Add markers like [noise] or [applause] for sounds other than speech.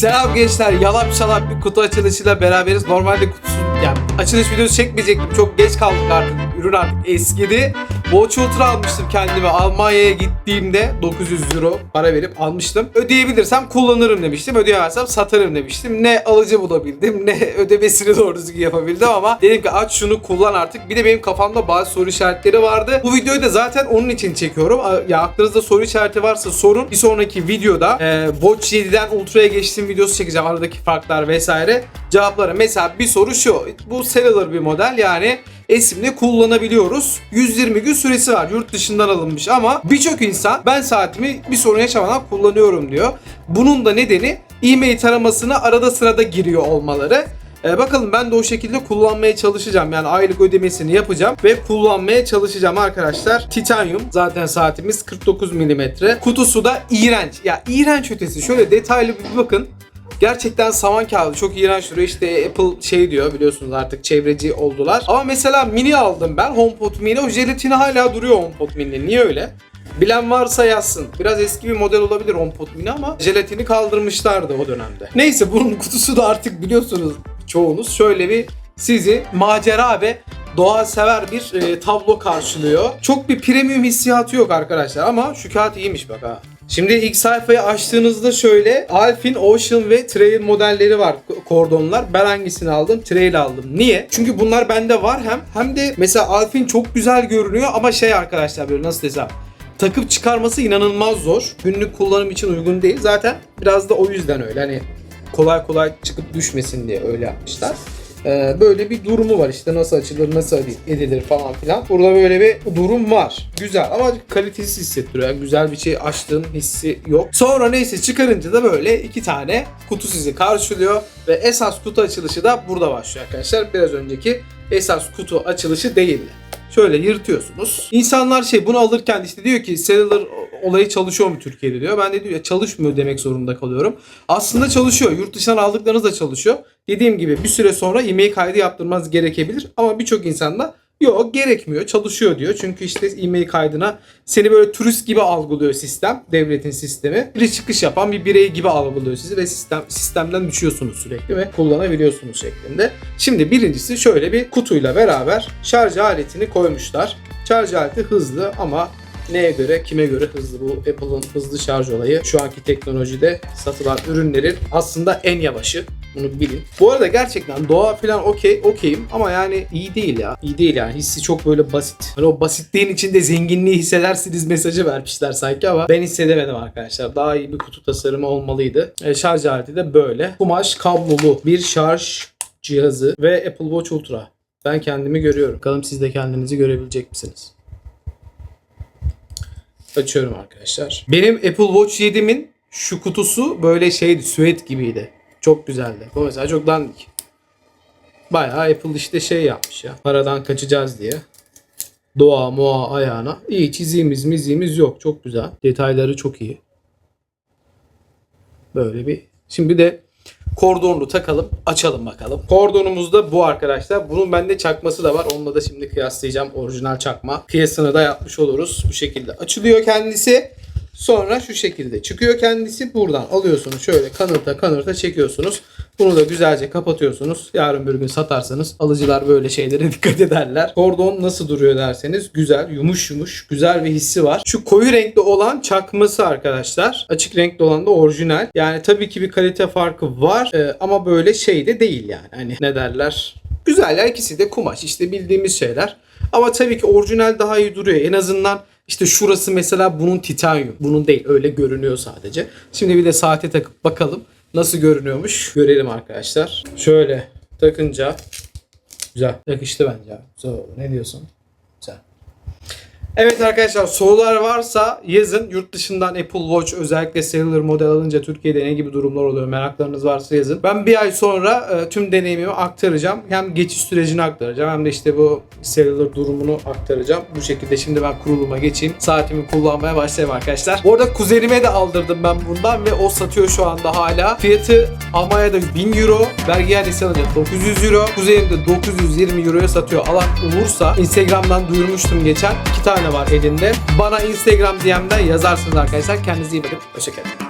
Selam gençler. Yalap şalap bir kutu açılışıyla beraberiz. Normalde kutusu yani açılış videosu çekmeyecektim. Çok geç kaldık artık. Ürün artık eskidi. Watch Ultra almıştım kendime. Almanya'ya gittiğimde 900 euro para verip almıştım. Ödeyebilirsem kullanırım demiştim. Ödeyemezsem satarım demiştim. Ne alıcı bulabildim ne [laughs] ödemesini doğru düzgün yapabildim ama dedim ki aç şunu kullan artık. Bir de benim kafamda bazı soru işaretleri vardı. Bu videoyu da zaten onun için çekiyorum. Ya aklınızda soru işareti varsa sorun. Bir sonraki videoda e, Watch 7'den Ultra'ya geçtiğim videosu çekeceğim. Aradaki farklar vesaire. Cevapları. Mesela bir soru şu. Bu cellular bir model yani esimle kullanabiliyoruz. 120 gün süresi var. Yurt dışından alınmış ama birçok insan ben saatimi bir sorun yaşamadan kullanıyorum diyor. Bunun da nedeni e-mail taramasına arada sırada giriyor olmaları. Ee, bakalım ben de o şekilde kullanmaya çalışacağım. Yani aylık ödemesini yapacağım ve kullanmaya çalışacağım arkadaşlar. Titanium zaten saatimiz 49 mm. Kutusu da iğrenç. Ya iğrenç ötesi. Şöyle detaylı bir bakın. Gerçekten saman kağıdı çok iğrenç duruyor. İşte Apple şey diyor biliyorsunuz artık çevreci oldular. Ama mesela mini aldım ben. HomePod mini. O jelatini hala duruyor HomePod mini. Niye öyle? Bilen varsa yazsın. Biraz eski bir model olabilir HomePod mini ama jelatini kaldırmışlardı o dönemde. Neyse bunun kutusu da artık biliyorsunuz çoğunuz. Şöyle bir sizi macera ve doğa sever bir e, tablo karşılıyor. Çok bir premium hissiyatı yok arkadaşlar ama şu kağıt iyiymiş bak ha. Şimdi ilk sayfayı açtığınızda şöyle Alpin, Ocean ve Trail modelleri var kordonlar. Ben hangisini aldım? Trail aldım. Niye? Çünkü bunlar bende var hem hem de mesela Alpin çok güzel görünüyor ama şey arkadaşlar böyle nasıl desem takıp çıkarması inanılmaz zor. Günlük kullanım için uygun değil. Zaten biraz da o yüzden öyle. Hani kolay kolay çıkıp düşmesin diye öyle yapmışlar. Ee, böyle bir durumu var işte nasıl açılır nasıl edilir falan filan. Burada böyle bir durum var. Güzel ama kalitesiz hissettiriyor. Yani güzel bir şey açtığın hissi yok. Sonra neyse çıkarınca da böyle iki tane kutu sizi karşılıyor. Ve esas kutu açılışı da burada başlıyor arkadaşlar. Biraz önceki esas kutu açılışı değildi. Şöyle yırtıyorsunuz. İnsanlar şey bunu alırken işte diyor ki cellular olayı çalışıyor mu Türkiye'de diyor. Ben de diyor ya çalışmıyor demek zorunda kalıyorum. Aslında çalışıyor. Yurt dışından aldıklarınız da çalışıyor. Dediğim gibi bir süre sonra e-mail kaydı yaptırmanız gerekebilir. Ama birçok insan da Yok gerekmiyor çalışıyor diyor. Çünkü işte e-mail kaydına seni böyle turist gibi algılıyor sistem. Devletin sistemi. Giriş çıkış yapan bir birey gibi algılıyor sizi ve sistem sistemden düşüyorsunuz sürekli ve kullanabiliyorsunuz şeklinde. Şimdi birincisi şöyle bir kutuyla beraber şarj aletini koymuşlar. Şarj aleti hızlı ama neye göre, kime göre hızlı bu Apple'ın hızlı şarj olayı şu anki teknolojide satılan ürünlerin aslında en yavaşı. Bunu bilin. Bu arada gerçekten doğa falan okey, okeyim ama yani iyi değil ya. İyi değil yani. Hissi çok böyle basit. Hani o basitliğin içinde zenginliği hissedersiniz mesajı vermişler sanki ama ben hissedemedim arkadaşlar. Daha iyi bir kutu tasarımı olmalıydı. E, şarj aleti de böyle. Kumaş kablolu bir şarj cihazı ve Apple Watch Ultra. Ben kendimi görüyorum. Bakalım siz de kendinizi görebilecek misiniz? Açıyorum arkadaşlar. Benim Apple Watch 7'min şu kutusu böyle şeydi, süet gibiydi. Çok güzeldi. Bu mesela çok dandik. Bayağı Apple işte şey yapmış ya. Paradan kaçacağız diye. Doğa moğa ayağına. İyi çizimiz mizimiz yok. Çok güzel. Detayları çok iyi. Böyle bir. Şimdi de kordonlu takalım. Açalım bakalım. Kordonumuz da bu arkadaşlar. Bunun bende çakması da var. Onunla da şimdi kıyaslayacağım. Orijinal çakma. Kıyasını da yapmış oluruz. Bu şekilde açılıyor kendisi. Sonra şu şekilde çıkıyor kendisi. Buradan alıyorsunuz şöyle kanırta kanırta çekiyorsunuz. Bunu da güzelce kapatıyorsunuz. Yarın bir gün satarsanız alıcılar böyle şeylere [laughs] dikkat ederler. Kordon nasıl duruyor derseniz güzel, yumuş yumuş, güzel bir hissi var. Şu koyu renkli olan çakması arkadaşlar. Açık renkli olan da orijinal. Yani tabii ki bir kalite farkı var Ee, ama böyle şey de değil yani. Hani ne derler? Güzel ya ikisi de kumaş işte bildiğimiz şeyler. Ama tabii ki orijinal daha iyi duruyor. En azından işte şurası mesela bunun titanyum. Bunun değil öyle görünüyor sadece. Şimdi bir de saate takıp bakalım nasıl görünüyormuş. Görelim arkadaşlar. Şöyle takınca güzel. Yakıştı bence. abi. Güzel oldu. Ne diyorsun? Evet arkadaşlar sorular varsa yazın. Yurt dışından Apple Watch özellikle Cellular model alınca Türkiye'de ne gibi durumlar oluyor meraklarınız varsa yazın. Ben bir ay sonra e, tüm deneyimimi aktaracağım. Hem geçiş sürecini aktaracağım hem de işte bu Cellular durumunu aktaracağım. Bu şekilde şimdi ben kuruluma geçeyim. Saatimi kullanmaya başlayayım arkadaşlar. Bu arada kuzenime de aldırdım ben bundan ve o satıyor şu anda hala. Fiyatı Almanya'da 1000 euro. Vergi iadesi alınca 900 euro. Kuzenim de 920 euroya satıyor. Alan olursa Instagram'dan duyurmuştum geçen. İki tane var elinde. Bana Instagram DM'den yazarsınız arkadaşlar. Kendinize iyi bakın. Hoşçakalın.